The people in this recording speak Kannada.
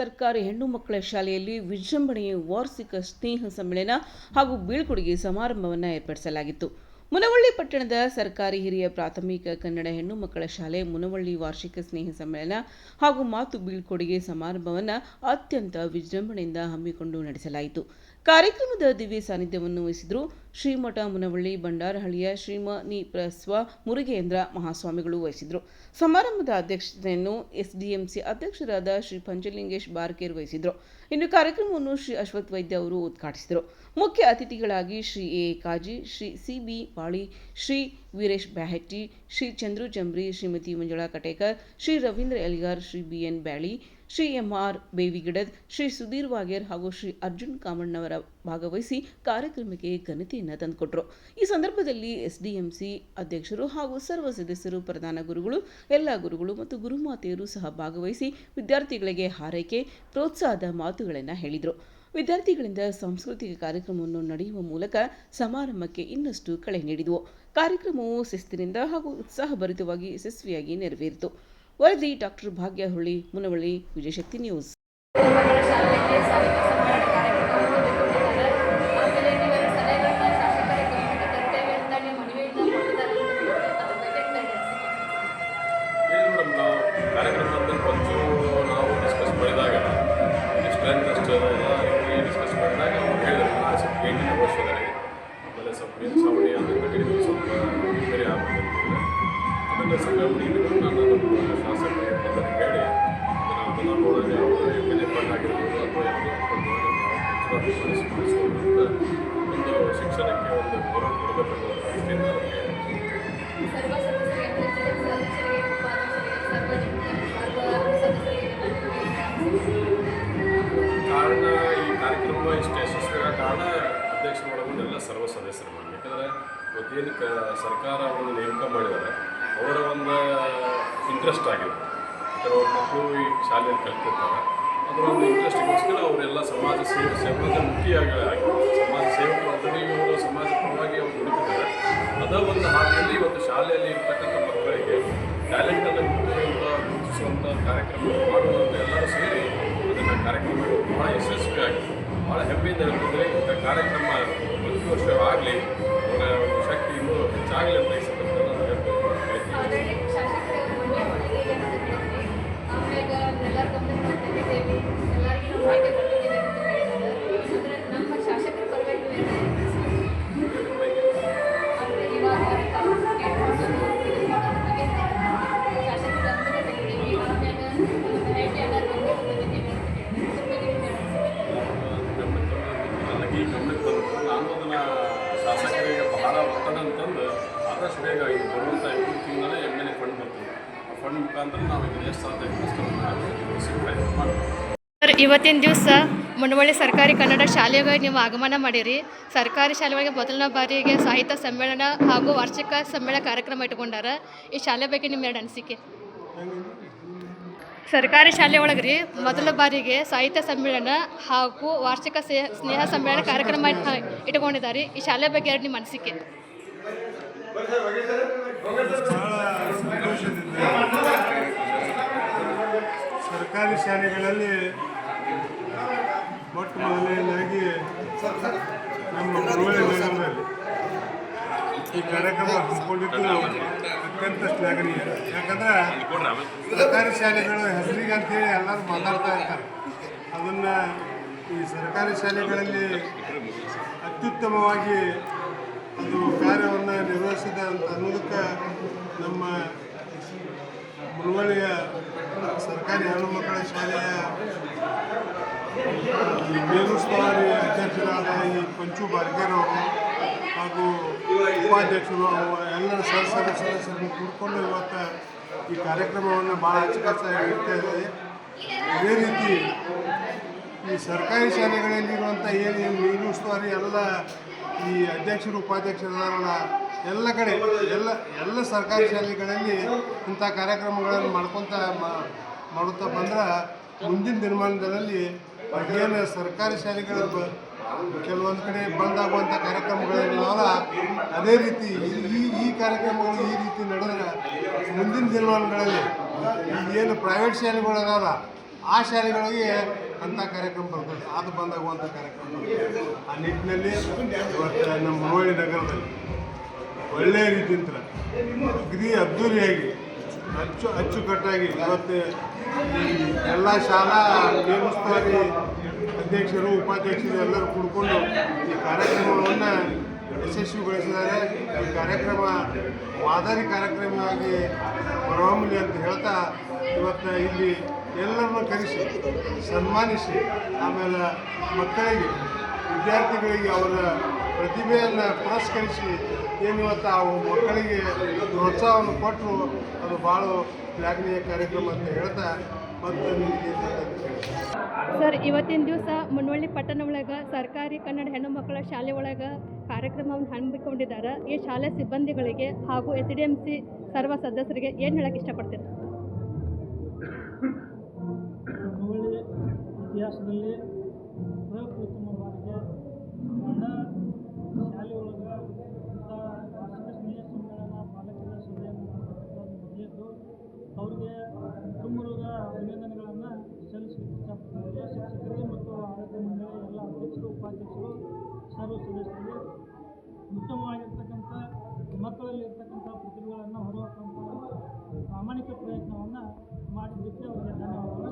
ಸರ್ಕಾರಿ ಹೆಣ್ಣು ಮಕ್ಕಳ ಶಾಲೆಯಲ್ಲಿ ವಿಜೃಂಭಣೆಯ ವಾರ್ಷಿಕ ಸ್ನೇಹ ಸಮ್ಮೇಳನ ಹಾಗೂ ಬೀಳ್ಕೊಡುಗೆ ಸಮಾರಂಭವನ್ನು ಏರ್ಪಡಿಸಲಾಗಿತ್ತು. ಮುನವಳ್ಳಿ ಪಟ್ಟಣದ ಸರ್ಕಾರಿ ಹಿರಿಯ ಪ್ರಾಥಮಿಕ ಕನ್ನಡ ಹೆಣ್ಣು ಮಕ್ಕಳ ಶಾಲೆ ಮುನವಳ್ಳಿ ವಾರ್ಷಿಕ ಸ್ನೇಹ ಸಮ್ಮೇಳನ ಹಾಗೂ ಮಾತು ಬೀಳ್ಕೊಡುಗೆ ಸಮಾರಂಭವನ್ನು ಅತ್ಯಂತ ವಿಜೃಂಭಣೆಯಿಂದ ಹಮ್ಮಿಕೊಂಡು ನಡೆಸಲಾಯಿತು. ಕಾರ್ಯಕ್ರಮದ ದಿವ್ಯ ಸಾನ್ನಿಧ್ಯವನ್ನು ವಹಿಸಿದರು ಶ್ರೀಮಠ ಮುನವಳ್ಳಿ ಬಂಡಾರಹಳ್ಳಿಯ ಶ್ರೀಮನಿ ಪ್ರಸ್ವ ಮುರುಗೇಂದ್ರ ಮಹಾಸ್ವಾಮಿಗಳು ವಹಿಸಿದರು. ಸಮಾರಂಭದ ಅಧ್ಯಕ್ಷತೆಯನ್ನು ಎಸ್ಡಿಎಂಸಿ ಅಧ್ಯಕ್ಷರಾದ ಶ್ರೀ ಪಂಚಲಿಂಗೇಶ್ ಬಾರ್ಕೇರ್ ವಹಿಸಿದರು. ಇನ್ನು ಕಾರ್ಯಕ್ರಮವನ್ನು ಶ್ರೀ ಅಶ್ವಥ್ ವೈದ್ಯ ಅವರು ಉದ್ಘಾಟಿಸಿದರು. ಮುಖ್ಯ ಅತಿಥಿಗಳಾಗಿ Shri A Kaji, Shri C B Bali Shri Veeresh Byahatti, Shri Chandru Chambri, Shrimati Manjula Katekar, Shri Ravindra Elgar, Shri B N Byali Shri M R Bevigidad Shri Sudhir Vager ಹಾಗೂ ಶ್ರೀ ಅರ್ಜುನ್ ಕಾಮಣ್ಣವರ ಭಾಗವಹಿಸಿ ಕಾರ್ಯಕ್ರಮಕ್ಕೆ ಘನತೆಯನ್ನು ತಂದುಕೊಟ್ರು. ಈ ಸಂದರ್ಭದಲ್ಲಿ ಎಸ್ಡಿಎಂಸಿ ಅಧ್ಯಕ್ಷರು ಹಾಗೂ ಸರ್ವ ಸದಸ್ಯರು, ಪ್ರಧಾನ ಗುರುಗಳು, ಎಲ್ಲ ಗುರುಗಳು ಮತ್ತು ಗುರುಮಾತೆಯರು ಸಹ ಭಾಗವಹಿಸಿ ವಿದ್ಯಾರ್ಥಿಗಳಿಗೆ ಹಾರೈಕೆ, ಪ್ರೋತ್ಸಾಹದ ಮಾತುಗಳನ್ನು ಹೇಳಿದರು. ವಿದ್ಯಾರ್ಥಿಗಳಿಂದ ಸಾಂಸ್ಕೃತಿಕ ಕಾರ್ಯಕ್ರಮವನ್ನು ನಡೆಯುವ ಮೂಲಕ ಸಮಾರಂಭಕ್ಕೆ ಇನ್ನಷ್ಟು ಕಳೆ ನೀಡಿದವು. ಕಾರ್ಯಕ್ರಮವು ಶಿಸ್ತಿನಿಂದ ಹಾಗೂ ಉತ್ಸಾಹಭರಿತವಾಗಿ ಯಶಸ್ವಿಯಾಗಿ ನೆರವೇರಿತು. ವರದಿ ಡಾಕ್ಟರ್ ಭಾಗ್ಯ ಹುಳಿ ಮುನವಳ್ಳಿ ವಿಜಯಶಕ್ತಿ ನ್ಯೂಸ್. ಒಂದು ಶಿಕ್ಷಣಕ್ಕೆ ಒಂದು ಗೌರವ ಕಾರಣ ಈ ಕಾರ್ಯಕ್ರಮ ಇಷ್ಟು ಯಶಸ್ವಿಯಾಗ ಕಾರಣ ಅಧ್ಯಕ್ಷ ಒಳಗೊಂಡು ಎಲ್ಲ ಸರ್ವ ಸದಸ್ಯರು ಮಾಡಿ ಯಾಕಂದರೆ ಇವತ್ತೇನು ಕ ಸರ್ಕಾರ ಒಂದು ನೇಮಕ ಮಾಡಿದ್ದಾರೆ, ಅವರ ಒಂದು ಇಂಟ್ರೆಸ್ಟ್ ಆಗಿದೆ ಅವ್ರ ಮಕ್ಕಳು ಈ ಶಾಲೆಯಲ್ಲಿ ಕಲ್ತಿರ್ತಾರೆ. ಅದರ ಒಂದು ಇಂಟ್ರೆಸ್ಟ್ಗೋಸ್ಕರ ಅವರೆಲ್ಲ ಸಮಾಜ ಸೇವೆ ಸಮಾಜಮುಖಿಯಾಗಿ ಆಗಿದ್ದಾರೆ ಸಮಾಜ ಸೇವಕರು ಸಮಾಜ ಪರವಾಗಿ ಅವರು ದುಡಿತಿದ್ದಾರೆ ಅದ ಒಂದು ಹಾದಿಯಲ್ಲಿ ಒಂದು ಶಾಲೆಯಲ್ಲಿ ಇರ್ತಕ್ಕಂಥ ಮಕ್ಕಳಿಗೆ ಟ್ಯಾಲೆಂಟನ್ನು ಗುರುತಿಸುವಂಥ ಕಾರ್ಯಕ್ರಮ ಮಾಡುವಂಥ ಎಲ್ಲರೂ ಸೇರಿ ಅದನ್ನು ಕಾರ್ಯಕ್ರಮ ಭಾಳ ಯಶಸ್ವಿಯಾಗಿ ಭಾಳ ಹೆಮ್ಮೆಯಿಂದ ಇರ್ತದೆ ಇಂಥ ಕಾರ್ಯಕ್ರಮ ಪ್ರತಿ ವರ್ಷ ಆಗಲಿ ಸರ್, ಇವತ್ತಿನ ದಿವಸ ಮುನವಳ್ಳಿ ಸರ್ಕಾರಿ ಕನ್ನಡ ಶಾಲೆಗೆ ನೀವು ಆಗಮನ ಮಾಡಿರಿ. ಸರ್ಕಾರಿ ಶಾಲೆಗಳಿಗೆ ಮೊದಲನೇ ಬಾರಿಗೆ ಸಾಹಿತ್ಯ ಸಮ್ಮೇಳನ ಹಾಗೂ ವಾರ್ಷಿಕ ಸಮ್ಮೇಳನ ಕಾರ್ಯಕ್ರಮ ಇಟ್ಕೊಂಡಾರ ಈ ಶಾಲೆ ಬಗ್ಗೆ ನಿಮ್ಮ ಎರಡು ಅನಿಸಿಕೆ. ಸರ್ಕಾರಿ ಶಾಲೆ ಒಳಗೆ ರೀ ಮೊದಲ ಬಾರಿಗೆ ಸಾಹಿತ್ಯ ಸಮ್ಮೇಳನ ಹಾಗೂ ವಾರ್ಷಿಕ ಸ್ನೇಹ ಸಮ್ಮೇಳನ ಕಾರ್ಯಕ್ರಮ ಇಟ್ಕೊಂಡಿದ್ದಾರೆ ಈ ಶಾಲೆ ಬಗ್ಗೆ ಎರಡು ನಿಮ್ಮ ಅನಿಸಿಕೆ ಭಾಳ ಸಂತೋಷದಿಂದ ಸರ್ಕಾರಿ ಶಾಲೆಗಳಲ್ಲಿ ಮೊಟ್ಟ ಮೊದಲನೇದಾಗಿ ನಮ್ಮ ಮುರುಳಿ ನಗರದಲ್ಲಿ ಈ ಕಾರ್ಯಕ್ರಮ ಹಮ್ಮಿಕೊಂಡಿದ್ದು ಅತ್ಯಂತ ಶ್ಲಾಘನೀಯ. ಯಾಕಂದ್ರೆ ಸರ್ಕಾರಿ ಶಾಲೆಗಳು ಹೆಸರಿಗೆ ಅಂತೇಳಿ ಎಲ್ಲರೂ ಮಾತಾಡ್ತಾ ಇರ್ತಾರೆ. ಅದನ್ನು ಈ ಸರ್ಕಾರಿ ಶಾಲೆಗಳಲ್ಲಿ ಅತ್ಯುತ್ತಮವಾಗಿ ಅದು ಕಾರ್ಯವನ್ನು ನಿರ್ವಹಿಸಿದ ಅಂತ ಅನ್ನೋದಕ್ಕೆ ನಮ್ಮ ಮುಳುವಳ್ಳಿಯ ಸರ್ಕಾರಿ ಹೆಣ್ಣು ಮಕ್ಕಳ ಶಾಲೆಯ ಮೇಲುಸ್ತುವಾರಿ ಅಧ್ಯಕ್ಷರಾದ ಈ ಪಂಚು ಅವರು ಹಾಗೂ ಉಪಾಧ್ಯಕ್ಷರು, ಅವು ಎಲ್ಲರ ಸದಸ್ಯರು ಸದಸ್ಯರನ್ನು ಕೂಡಿಕೊಂಡು ಇವತ್ತು ಈ ಕಾರ್ಯಕ್ರಮವನ್ನು ಭಾಳ ಅಚ್ಚುಕಟ್ಟಾಗಿ ಇಡ್ತಾ ಅದೇ ರೀತಿ ಈ ಸರ್ಕಾರಿ ಶಾಲೆಗಳಲ್ಲಿರುವಂಥ ಏನು ಮೇಲುಸ್ತುವಾರಿ ಎಲ್ಲ ಈ ಅಧ್ಯಕ್ಷರು, ಉಪಾಧ್ಯಕ್ಷರು ಇದಾರಲ್ಲ ಎಲ್ಲ ಕಡೆ, ಎಲ್ಲ ಎಲ್ಲ ಸರ್ಕಾರಿ ಶಾಲೆಗಳಲ್ಲಿ ಇಂಥ ಕಾರ್ಯಕ್ರಮಗಳನ್ನು ಮಾಡ್ಕೊತ ಮಾಡುತ್ತಾ ಬಂದ್ರೆ ಮುಂದಿನ ದಿನಮಾನಗಳಲ್ಲಿ ಏನು ಸರ್ಕಾರಿ ಶಾಲೆಗಳ ಕೆಲವೊಂದು ಕಡೆ ಬಂದಾಗುವಂಥ ಕಾರ್ಯಕ್ರಮಗಳಿರ್ತಾವಲ್ಲ ಅದೇ ರೀತಿ ಈ- ಈ ಕಾರ್ಯಕ್ರಮಗಳು ಈ ರೀತಿ ನಡೆದ್ರೆ ಮುಂದಿನ ದಿನಮಾನಗಳಲ್ಲಿ ಏನು ಪ್ರೈವೇಟ್ ಶಾಲೆಗಳು ಅದಾವಲ್ಲ ಆ ಶಾಲೆಗಳಿಗೆ ಅಂಥ ಕಾರ್ಯಕ್ರಮ ಬರ್ತದೆ, ಅದು ಬಂದಾಗುವಂಥ ಕಾರ್ಯಕ್ರಮ ಆ ನಿಟ್ಟಿನಲ್ಲಿ ನಮ್ಮ ಮುಳುವಳ್ಳಿ ನಗರದಲ್ಲಿ ಒಳ್ಳೆಯ ರೀತಿಯಿಂದ ಅಗದಿ ಅದ್ದೂರಿಯಾಗಿ ಅಚ್ಚು, ಅಚ್ಚುಕಟ್ಟಾಗಿ ಇವತ್ತು ಎಲ್ಲ ಶಾಲಾ ದೇವಸ್ಥಾನಿ ಅಧ್ಯಕ್ಷರು, ಉಪಾಧ್ಯಕ್ಷರು ಎಲ್ಲರೂ ಕೂಡ್ಕೊಂಡು ಈ ಕಾರ್ಯಕ್ರಮವನ್ನು ಯಶಸ್ವಿಗೊಳಿಸಿದ್ದಾರೆ. ಈ ಕಾರ್ಯಕ್ರಮ, ಮಾದರಿ ಕಾರ್ಯಕ್ರಮವಾಗಿ ಹೊರಹೊಮ್ಮಲಿ ಅಂತ ಹೇಳ್ತಾ ಇವತ್ತು ಇಲ್ಲಿ ಎಲ್ಲರನ್ನು ಕರೆಸಿ, ಸನ್ಮಾನಿಸಿ, ಆಮೇಲೆ ಮಕ್ಕಳಿಗೆ, ವಿದ್ಯಾರ್ಥಿಗಳಿಗೆ ಅವರ ಪ್ರತಿಭೆಯನ್ನು ಪುರಸ್ಕರಿಸಿ ಏನು ಇವತ್ತು ಆ ಮಕ್ಕಳಿಗೆ ಪ್ರೋತ್ಸಾಹವನ್ನು ಕೊಟ್ಟರು ಅದು ಭಾಳ ಶ್ಲಾಘನೀಯ ಕಾರ್ಯಕ್ರಮ ಅಂತ ಹೇಳ್ತಾ ಮತ್ತು ನಿಮಗೆ ಸರ್ ಇವತ್ತಿನ ದಿವಸ ಮುನ್ನವಳ್ಳಿ ಪಟ್ಟಣ ಒಳಗೆ ಸರ್ಕಾರಿ ಕನ್ನಡ ಹೆಣ್ಣು ಮಕ್ಕಳ ಶಾಲೆ ಒಳಗೆ ಕಾರ್ಯಕ್ರಮವನ್ನು ಹಮ್ಮಿಕೊಂಡಿದ್ದಾರೆ. ಈ ಶಾಲೆ ಸಿಬ್ಬಂದಿಗಳಿಗೆ ಹಾಗೂ ಎಸ್ ಡಿ ಎಂ ಸಿ ಸರ್ವ ಸದಸ್ಯರಿಗೆ ಏನು ಹೇಳಕ್ಕೆ ಇಷ್ಟಪಡ್ತೀರಿ? ಹೊನ್ನವಳ್ಳಿ ಇತಿಹಾಸದಲ್ಲಿ ಸೃಷ್ಟಿಗೆ ಉತ್ತಮವಾಗಿರ್ತಕ್ಕಂಥ ಮಕ್ಕಳಲ್ಲಿರ್ತಕ್ಕಂಥ ಪ್ರತಿಭೆಗಳನ್ನು ಹೊರಹಾಕುವಂಥ ಪ್ರಾಮಾಣಿಕ ಪ್ರಯತ್ನವನ್ನು ಮಾಡಿದ್ದಕ್ಕೆ ಅವರಿಗೆ ಧನ್ಯವಾದಗಳು.